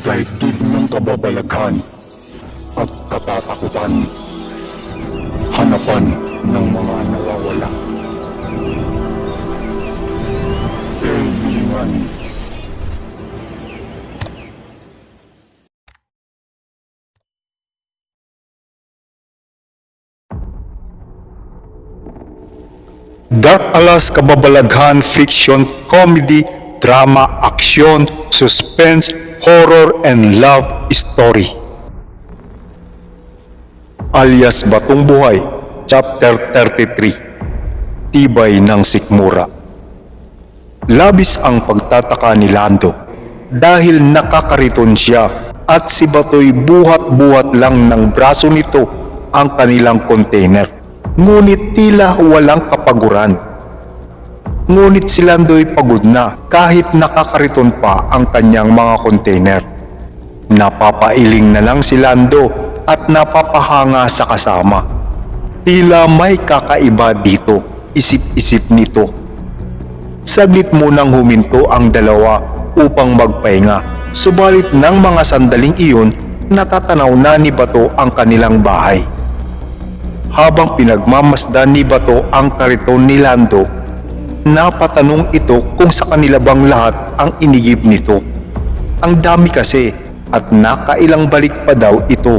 Daigdig ng kababalaghan at katatakutan. Hanapan ng mga nawawala. Kailangan. Dark Alas Kababalaghan Fiction Comedy Drama Action Suspense Horror and Love Story. Alias Batong Buhay Chapter 33 Tibay ng Sikmura. Labis ang pagtataka ni Lando dahil nakakariton siya at si Batoy buhat-buhat lang ng braso nito ang kanilang container. Ngunit tila walang kapaguran. Ngunit si Lando'y pagod na kahit nakakariton pa ang kanyang mga container. Napapailing na lang si Lando at napapahanga sa kasama. Tila may kakaiba dito, isip-isip nito. Saglit munang huminto ang dalawa upang magpahinga. Subalit ng mga sandaling iyon, natatanaw na ni Bato ang kanilang bahay. Habang pinagmamasdan ni Bato ang kariton ni Lando, napatanong ito kung sa kanila bang lahat ang inigib nito. Ang dami kasi at nakailang balik pa daw ito.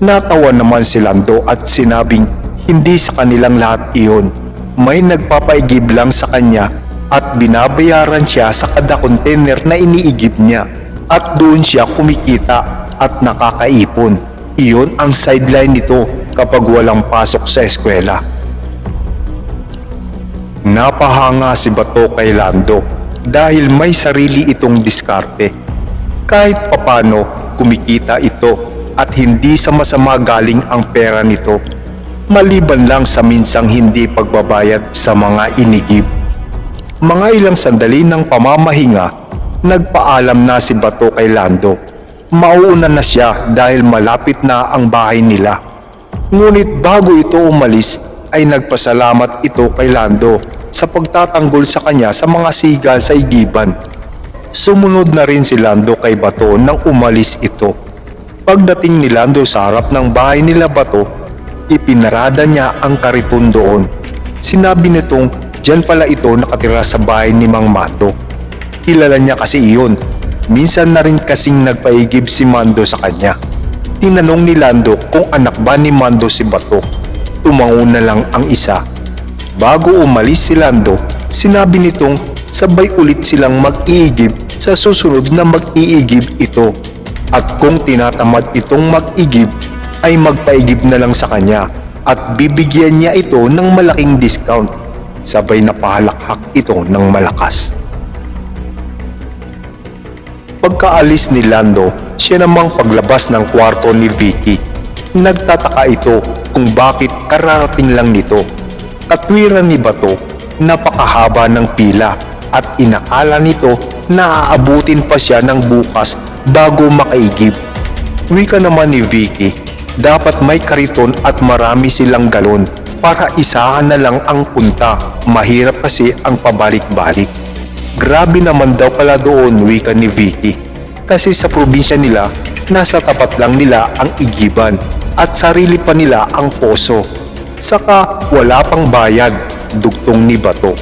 Natawa naman si Lando at sinabing hindi sa kanilang lahat iyon. May nagpapaigib lang sa kanya at binabayaran siya sa kada container na iniigib niya. At doon siya kumikita at nakakaipon. Iyon ang sideline nito kapag walang pasok sa eskwela. Napahanga si Bato kay Lando dahil may sarili itong diskarte. Kahit papano kumikita ito at hindi sa masama galing ang pera nito maliban lang sa minsang hindi pagbabayad sa mga inigib. Mga ilang sandali ng pamamahinga, nagpaalam na si Bato kay Lando. Mauuna na siya dahil malapit na ang bahay nila. Ngunit bago ito umalis ay nagpasalamat ito kay Lando sa pagtatanggol sa kanya sa mga sigal sa igiban. Sumunod na rin si Lando kay Bato nang umalis ito. Pagdating ni Lando sa harap ng bahay nila Bato, ipinarada niya ang kariton doon. Sinabi nitong diyan pala ito nakatira sa bahay ni Mang Mando. Kilala niya kasi iyon. Minsan na rin kasing nagpaigib si Mando sa kanya. Tinanong ni Lando kung anak ba ni Mando si Bato. Tumango na lang ang isa. Bago umalis si Lando, sinabi nitong sabay ulit silang mag-iigib sa susunod na mag-iigib ito. At kung tinatamad itong mag-igib, ay magpaigib na lang sa kanya at bibigyan niya ito ng malaking discount. Sabay na pahalakhak ito ng malakas. Pagkaalis ni Lando, siya namang paglabas ng kwarto ni Vicky. Nagtataka ito kung bakit kararating lang nito. Katwiran ni Bato, napakahaba ng pila at inakala nito na aabutin pa siya ng bukas bago makaigib. Wika naman ni Vicky, dapat may kariton at marami silang galon para isahan na lang ang punta. Mahirap kasi ang pabalik-balik. Grabe naman daw pala doon wika ni Vicky. Kasi sa probinsya nila, nasa tapat lang nila ang igiban at sarili pa nila ang poso. Saka wala pang bayad, dugtong ni Bato.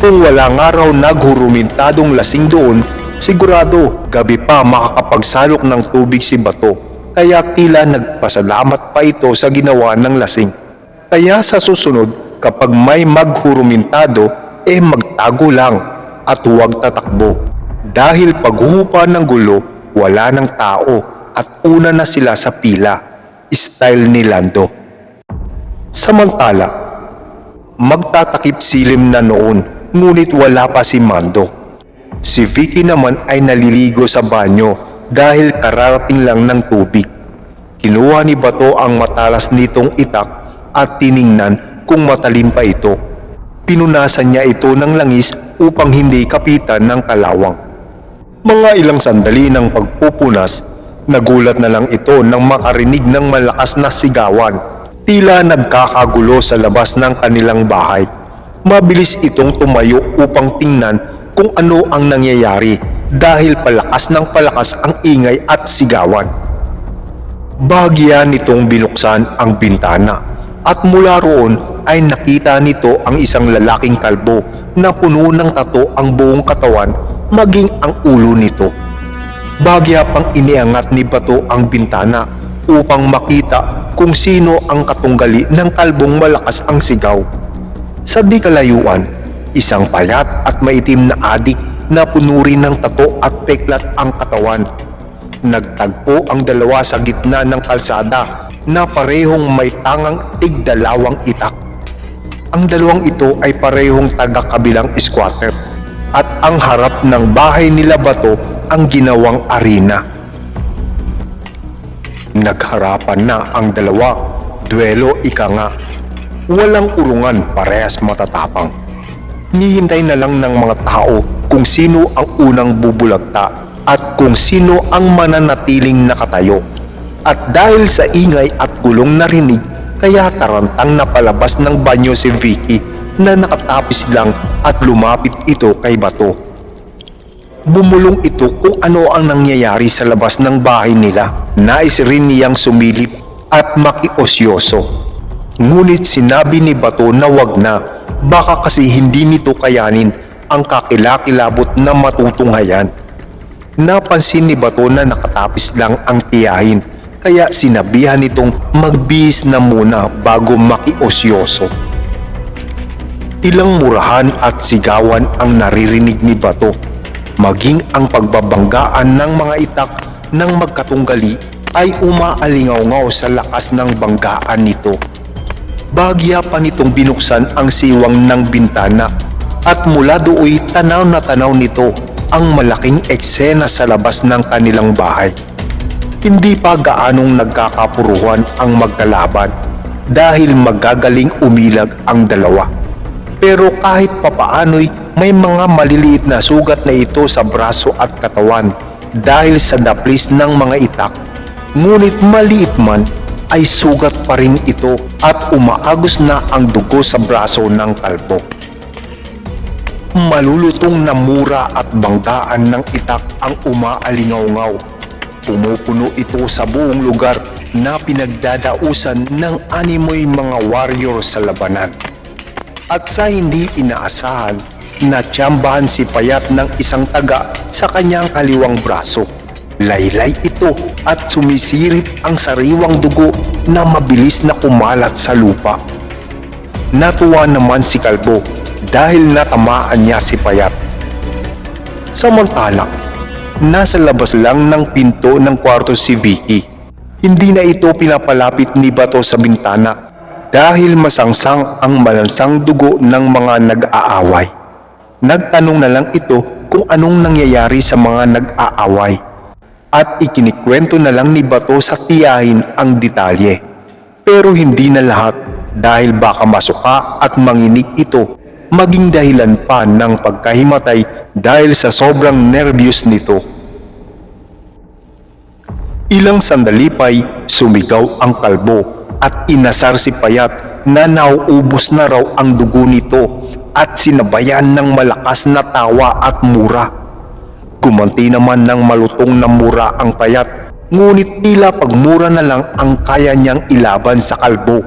Kung wala nga raw naghurumintadong lasing doon, sigurado gabi pa makakapagsalok ng tubig si Bato. Kaya tila nagpasalamat pa ito sa ginawa ng lasing. Kaya sa susunod, kapag may maghurumintado, eh magtago lang at huwag tatakbo. Dahil paghuhupa ng gulo, wala ng tao at una na sila sa pila. Style ni Lando. Samantala, magtatakip silim na noon ngunit wala pa si Mando. Si Vicky naman ay naliligo sa banyo dahil kararating lang ng tubig. Kinuha ni Bato ang matalas nitong itak at tiningnan kung matalim pa ito. Pinunasan niya ito ng langis upang hindi kapitan ng kalawang. Mga ilang sandali ng pagpupunas, nagulat na lang ito nang makarinig ng malakas na sigawan. Tila nagkakagulo sa labas ng kanilang bahay. Mabilis itong tumayo upang tingnan kung ano ang nangyayari dahil palakas ng palakas ang ingay at sigawan. Bahagya nitong binuksan ang bintana at mula roon ay nakita nito ang isang lalaking kalbo na puno ng tato ang buong katawan maging ang ulo nito. Bahagya pang iniangat ni Bato ang bintana upang makita kung sino ang katunggali ng kalbong malakas ang sigaw. Sa di kalayuan, isang payat at maitim na adik na puno rin ng tato at peklat ang katawan. Nagtagpo ang dalawa sa gitna ng kalsada na parehong may tangang tigdalawang itak. Ang dalawang ito ay parehong taga-kabilang squatter at ang harap ng bahay nila Bato ang ginawang arena. Nagharapan na ang dalawa, duelo ika nga. Walang urungan parehas matatapang. Nihintay na lang ng mga tao kung sino ang unang bubulagta at kung sino ang mananatiling nakatayo. At dahil sa ingay at gulong narinig, kaya tarantang napalabas ng banyo si Vicky na nakatapis lang at lumapit ito kay Bato. Bumulong ito kung ano ang nangyayari sa labas ng bahay nila. Nais rin niyang sumilip at makiosyoso. Ngunit sinabi ni Bato na wag na, baka kasi hindi nito kayanin ang kakilakilabot na matutunghayan. Napansin ni Bato na nakatapis lang ang tiyahin, kaya sinabihan nitong magbihis na muna bago makiosyoso. Ilang murahan at sigawan ang naririnig ni Bato maging ang pagbabanggaan ng mga itak ng magkatunggali ay umaalingaw sa lakas ng banggaan nito. Bagya pa nitong binuksan ang siwang ng bintana at mula dooy tanaw na tanaw nito ang malaking eksena sa labas ng kanilang bahay. Hindi pa gaanong nagkakapuruhan ang magkalaban dahil magagaling umilag ang dalawa. Pero kahit papaano'y may mga maliliit na sugat na ito sa braso at katawan dahil sa daplis ng mga itak. Ngunit maliit man ay sugat pa rin ito at umaagos na ang dugo sa braso ng kalbo. Malulutong na mura at banggaan ng itak ang umaalingaw-ngaw. Pumupuno ito sa buong lugar na pinagdadausan ng animoy mga warrior sa labanan. At sa hindi inaasahan, natsambahan si Payat ng isang taga sa kanyang kaliwang braso. Laylay ito at sumisirit ang sariwang dugo na mabilis na kumalat sa lupa. Natuwa naman si Kalbo dahil natamaan niya si Payat. Samantala, nasa labas lang ng pinto ng kwarto si Vicky. Hindi na ito pinapalapit ni Bato sa bintana dahil masangsang ang malansang dugo ng mga nag-aaway. Nagtanong na lang ito kung anong nangyayari sa mga nag-aaway at ikinikwento na lang ni Bato sa tiyahin ang detalye. Pero hindi na lahat dahil baka masuka at manginig ito maging dahilan pa ng pagkahimatay dahil sa sobrang nervyos nito. Ilang sandali pa'y sumigaw ang kalbo at inasar si Payat na nauubos na raw ang dugo nito at sinabayan ng malakas na tawa at mura. Kumanti naman ng malutong na mura ang payat, ngunit tila pagmura na lang ang kaya niyang ilaban sa kalbo.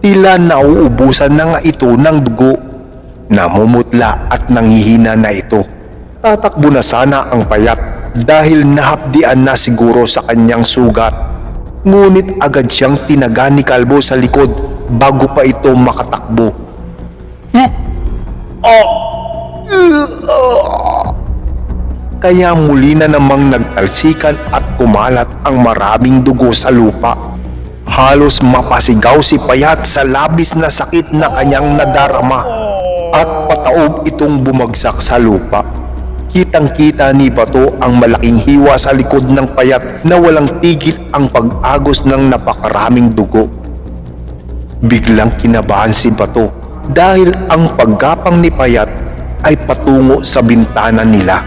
Tila nauubusan na nga ito ng dugo. Namumutla at nanghihina na ito. Tatakbo na sana ang payat dahil nahapdian na siguro sa kanyang sugat. Ngunit agad siyang tinaga ni Kalbo sa likod bago pa ito makatakbo. Kaya muli na namang nagtalsikan at kumalat ang maraming dugo sa lupa. Halos mapasigaw si Payat sa labis na sakit na kanyang nadarama at pataob itong bumagsak sa lupa. Kitang-kita ni Bato ang malaking hiwa sa likod ng payat na walang tigil ang pag-agos ng napakaraming dugo. Biglang kinabahan si Bato dahil ang paggapang ni Payat ay patungo sa bintana nila.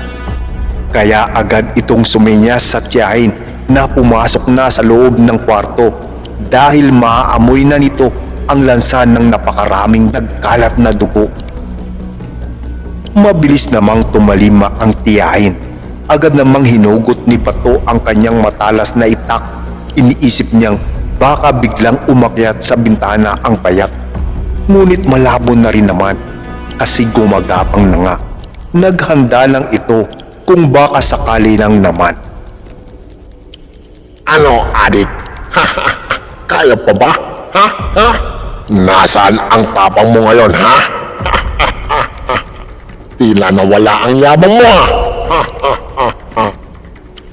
Kaya agad itong suminyas sa tiyahin na pumasok na sa loob ng kwarto dahil maaamoy na nito ang lansa ng napakaraming nagkalat na dugo. Mabilis namang tumalima ang tiyahin. Agad namang hinugot ni Bato ang kanyang matalas na itak. Iniisip niyang baka biglang umakyat sa bintana ang payat. Ngunit malabo na rin naman kasi gumagapang na nga. Naghanda lang ito kung baka sakali lang naman. Ano, adik? Kaya pa ba? Ha? Ha? Nasaan ang tapang mo ngayon, ha? Tila nawala ang yabang mo, ha?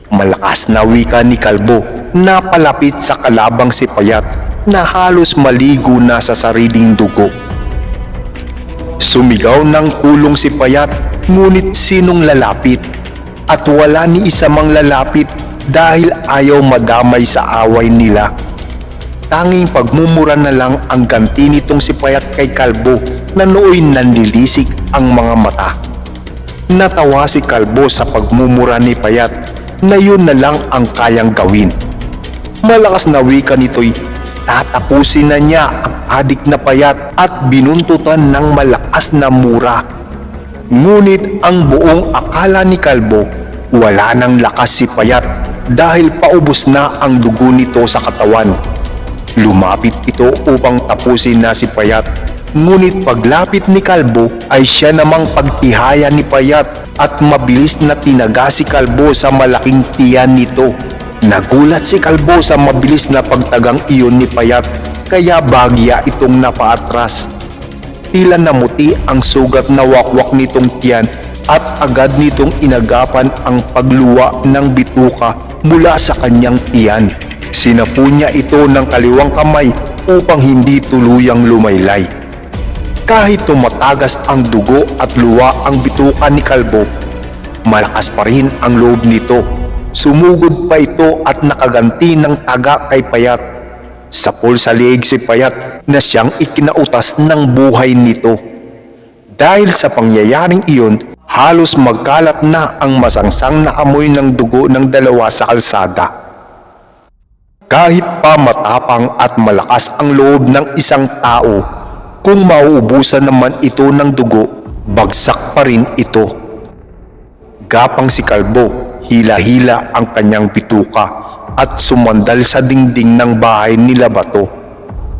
Malakas na wika ni Kalbo na palapit sa kalabang si Payat na halos maligo na sa sariling dugo. Sumigaw ng tulong si Payat ngunit sinong lalapit? At wala ni isa mang lalapit dahil ayaw madamay sa away nila. Tanging pagmumura na lang ang ganti nitong si Payat kay Kalbo na nooy nanlilisik ang mga mata. Natawa si Kalbo sa pagmumura ni Payat na yun na lang ang kayang gawin. Malakas na wika nito'y tatapusin na niya ang adik na payat at binuntutan ng malakas na mura. Ngunit ang buong akala ni Kalbo, wala nang lakas si payat dahil paubos na ang dugo nito sa katawan. Lumapit ito upang tapusin na si payat. Ngunit paglapit ni Kalbo ay siya namang pagtihaya ni payat at mabilis na tinaga si Kalbo sa malaking tiyan nito. Nagulat si Kalbo sa mabilis na pagtagang iyon ni Payat kaya bagya itong napaatras. Tila namuti ang sugat na wakwak nitong tiyan at agad nitong inagapan ang pagluwa ng bituka mula sa kanyang tiyan. Sinapu niya ito ng kaliwang kamay upang hindi tuluyang lumaylay. Kahit tumatagas ang dugo at luwa ang bituka ni Kalbo, malakas pa rin ang loob nito. Sumugod pa ito at nakaganti ng taga kay Payat. Sa liig si Payat na siyang ikinautas ng buhay nito. Dahil sa pangyayaring iyon, halos magkalat na ang masangsang na amoy ng dugo ng dalawa sa kalsada. Kahit pa matapang at malakas ang loob ng isang tao, kung mauubusan naman ito ng dugo, bagsak pa rin ito. Gapang si Kalbo, hila-hila ang kanyang bituka at sumandal sa dingding ng bahay nila Bato.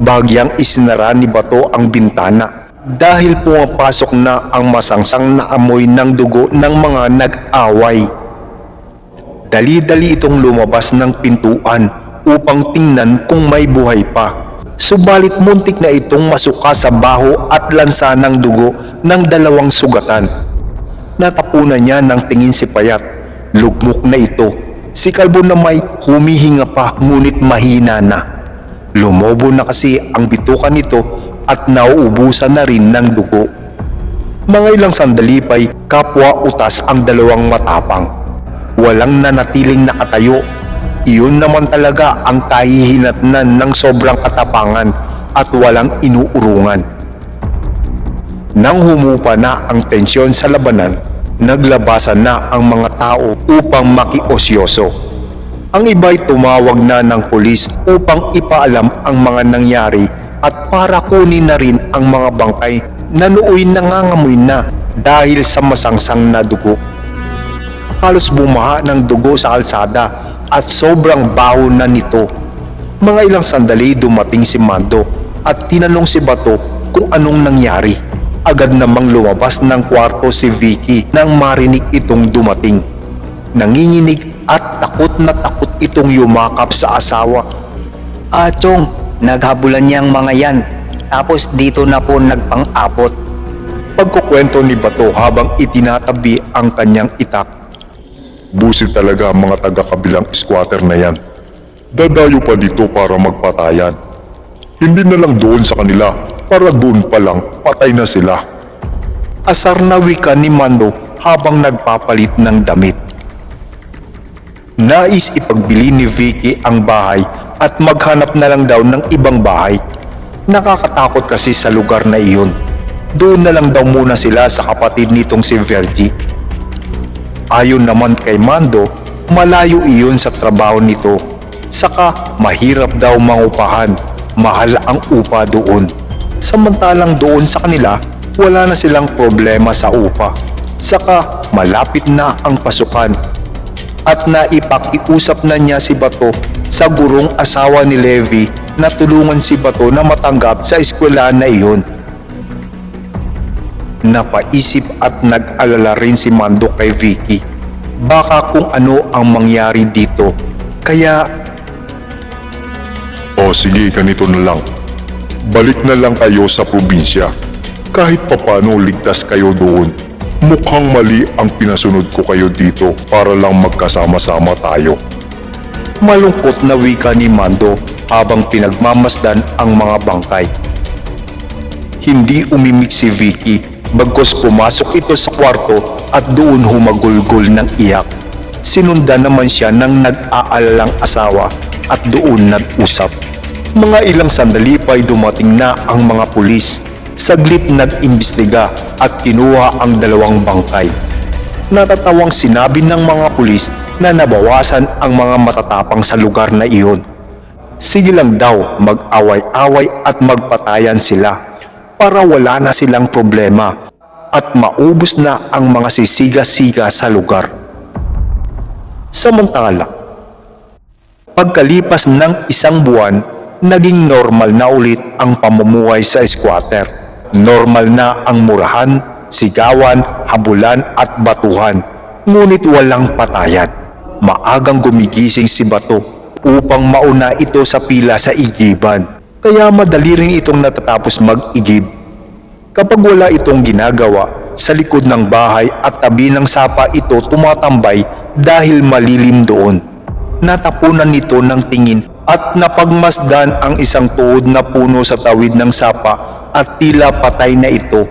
Bagyang isinara ni Bato ang bintana dahil pumapasok na ang masangsang na amoy ng dugo ng mga nag-away. Dali-dali itong lumabas ng pintuan upang tingnan kung may buhay pa. Subalit muntik na itong masuka sa baho at lansa ng dugo ng dalawang sugatan. Natapunan niya ng tingin si Payat. Lugmok na ito. Si Kalbo na may humihinga pa ngunit mahina na. Lumobo na kasi ang bituka nito at nauubusan na rin ng dugo. Mga ilang sandali pa'y kapwa utas ang dalawang matapang. Walang nanatiling nakatayo. Iyon naman talaga ang kahihinatnan ng sobrang katapangan at walang inuurungan. Nang humupa na ang tensyon sa labanan, naglabasan na ang mga tao upang makiosyoso. Ang iba'y tumawag na ng pulis upang ipaalam ang mga nangyari at para kunin na rin ang mga bangkay na nooy nangangamoy na dahil sa masangsang na dugo. Halos bumaha ng dugo sa kalsada at sobrang baho na nito. Mga ilang sandali dumating si Mando at tinanong si Bato kung anong nangyari. Agad namang lumabas ng kwarto si Vicky nang marinig itong dumating. Nanginginig at takot na takot itong yumakap sa asawa. Ah, Chong, naghabulan niya ang mga yan. Tapos dito na po nagpang-abot. Pagkukwento ni Bato habang itinatabi ang kanyang itak. Busil talaga ang mga taga-kabilang squatter na yan. Dadayo pa dito para magpatayan. Hindi na lang doon sa kanila para doon pa lang patay na sila. Asar na wika ni Mando habang nagpapalit ng damit. Nais ipagbili ni Vicky ang bahay at maghanap na lang daw ng ibang bahay. Nakakatakot kasi sa lugar na iyon. Doon na lang daw muna sila sa kapatid nitong si Vergie. Ayon naman kay Mando, malayo iyon sa trabaho nito. Saka mahirap daw mangupahan, mahal ang upa doon. Samantalang doon sa kanila, wala na silang problema sa upa. Saka malapit na ang pasukan at naipakiusap na niya si Bato sa gurong asawa ni Levi na tulungan si Bato na matanggap sa eskwelahan na iyon. Napaisip at nag-alala rin si Mando kay Vicky. Baka kung ano ang mangyari dito. Kaya O sige, ganito na lang. Balik na lang kayo sa probinsya. Kahit papano ligtas kayo doon. Mukhang mali ang pinasunod ko kayo dito para lang magkasama-sama tayo. malungkot na wika ni Mando habang pinagmamasdan ang mga bangkay. Hindi umimik si Vicky bagkos pumasok ito sa kwarto at doon humagulgol ng iyak. Sinundan naman siya ng nag-aalalang asawa at doon nag-usap. Mga ilang sandali pa'y dumating na ang mga pulis. Saglit nag-imbestiga at kinuha ang dalawang bangkay. Natatawang sinabi ng mga pulis na nabawasan ang mga matatapang sa lugar na iyon. Sige lang daw mag-away-away at magpatayan sila para wala na silang problema at maubos na ang mga sisiga-siga sa lugar. Samantala, pagkalipas ng isang buwan, naging normal na ulit ang pamumuhay sa squatter. Normal na ang murahan, sigawan, habulan at batuhan. Ngunit walang patayan. Maagang gumigising si Bato upang mauna ito sa pila sa igiban. Kaya madali rin itong natatapos mag-igib. Kapag wala itong ginagawa, sa likod ng bahay at tabi ng sapa ito tumatambay dahil malilim doon. Natapunan nito ng tingin at napagmasdan ang isang tuod na puno sa tawid ng sapa at tila patay na ito.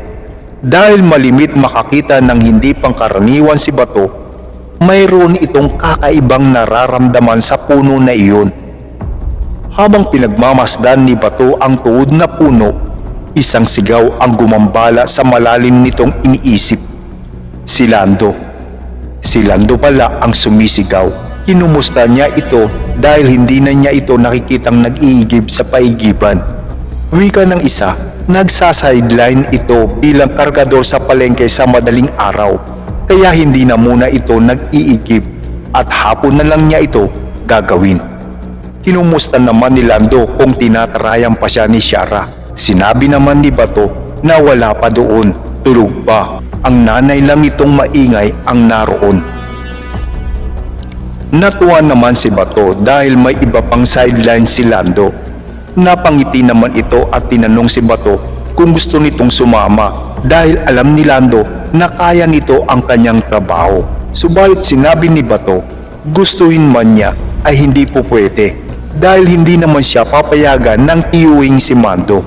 Dahil malimit makakita ng hindi pangkaraniwan si Bato, mayroon itong kakaibang nararamdaman sa puno na iyon. Habang pinagmamasdan ni Bato ang tuod na puno, isang sigaw ang gumambala sa malalim nitong iniisip. Si Lando. Si Lando pala ang sumisigaw. Kinumusta niya ito dahil hindi na niya ito nakikitang nag-iigib sa paigiban. Wika ng isa, nagsasideline ito bilang kargador sa palengke sa madaling araw. Kaya hindi na muna ito nag-iigib at hapon na lang niya ito gagawin. Kinumusta naman ni Lando kung tinatarayan pa siya ni Shara. Sinabi naman ni Bato na wala pa doon, tulog pa. Ang nanay lang itong maingay ang naroon. Natuwa naman si Bato dahil may iba pang sideline si Lando. Napangiti naman ito at tinanong si Bato kung gusto nitong sumama dahil alam ni Lando na kaya nito ang kanyang trabaho. Subalit sinabi ni Bato, gustuhin man niya ay hindi po pwede dahil hindi naman siya papayagan ng tiyuwing si Mando.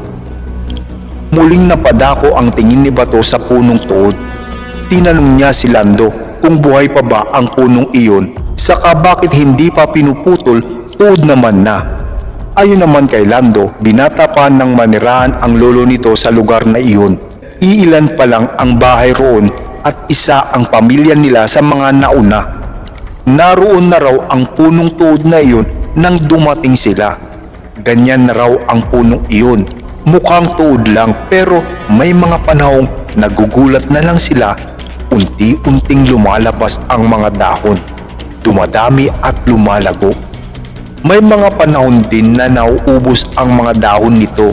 Muling napadako ang tingin ni Bato sa punong tuod. Tinanong niya si Lando kung buhay pa ba ang punong iyon saka bakit hindi pa pinuputol tuod naman na. Ayon naman kay Lando, binata pa ng manirahan ang lolo nito sa lugar na iyon. Iilan pa lang ang bahay roon at isa ang pamilya nila sa mga nauna. Naroon na raw ang punong tuod na iyon nang dumating sila. Ganyan na raw ang punong iyon. Mukhang tuod lang pero may mga panahong nagugulat na lang sila unti-unting lumalabas ang mga dahon. Dumadami at lumalago. May mga panahon din na nauubos ang mga dahon nito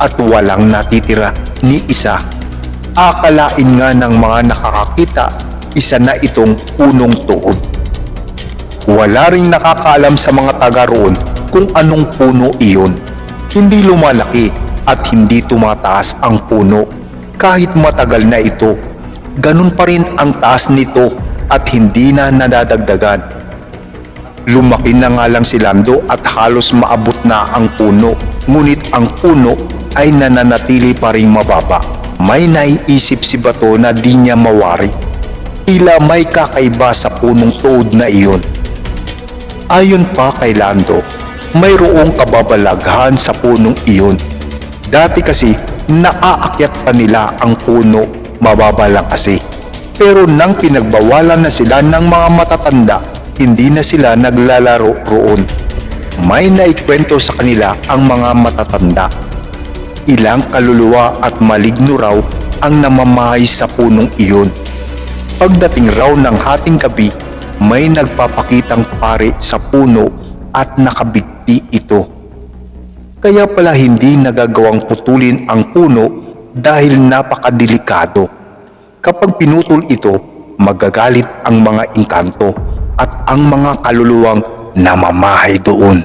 at walang natitira ni isa. Akalain nga ng mga nakakakita, isa na itong punong tuod. Wala ring nakakaalam sa mga taga roon kung anong puno iyon. Hindi lumalaki at hindi tumataas ang puno kahit matagal na ito. Ganun pa rin ang taas nito at hindi na nadadagdagan. Lumaki na nga lang si Lando at halos maabot na ang puno. Ngunit ang puno ay nananatili pa rin mababa. May naiisip si Bato na di niya mawari. Tila may kakaiba sa punong tuod na iyon. Ayon pa kay Lando, mayroong kababalaghan sa punong iyon. Dati kasi naaakyat pa nila ang puno, mababa kasi. Pero nang pinagbawalan na sila ng mga matatanda, hindi na sila naglalaro roon. may naikwento sa kanila ang mga matatanda. Ilang kaluluwa at maligno raw ang namamahay sa punong iyon. Pagdating raw ng hating gabi, may nagpapakitang pare sa puno at nakabigti ito. Kaya pala hindi nagagawang putulin ang puno dahil napakadelikado. Kapag pinutol ito, magagalit ang mga engkanto at ang mga kaluluwang namamahay doon.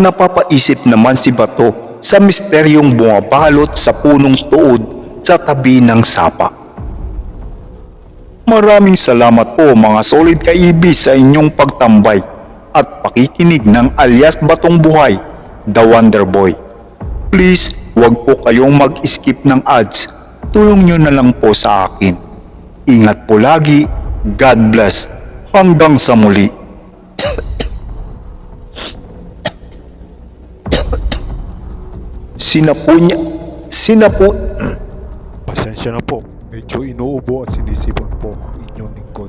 Napapaisip naman si Bato sa misteryong bumabalot sa punong tuod sa tabi ng sapa. Maraming salamat po mga solid kaibis sa inyong pagtambay at pakikinig ng alias Batong Buhay, The Wonder Boy. Please, wag po kayong mag-skip ng ads. Tulong nyo na lang po sa akin. Ingat po lagi. God bless. Hanggang sa muli. Sinapo niya, sinapo, Pasensya na po. Medyo inuubo at sinisipon po ang inyong lingkod.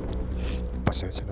Pasensya.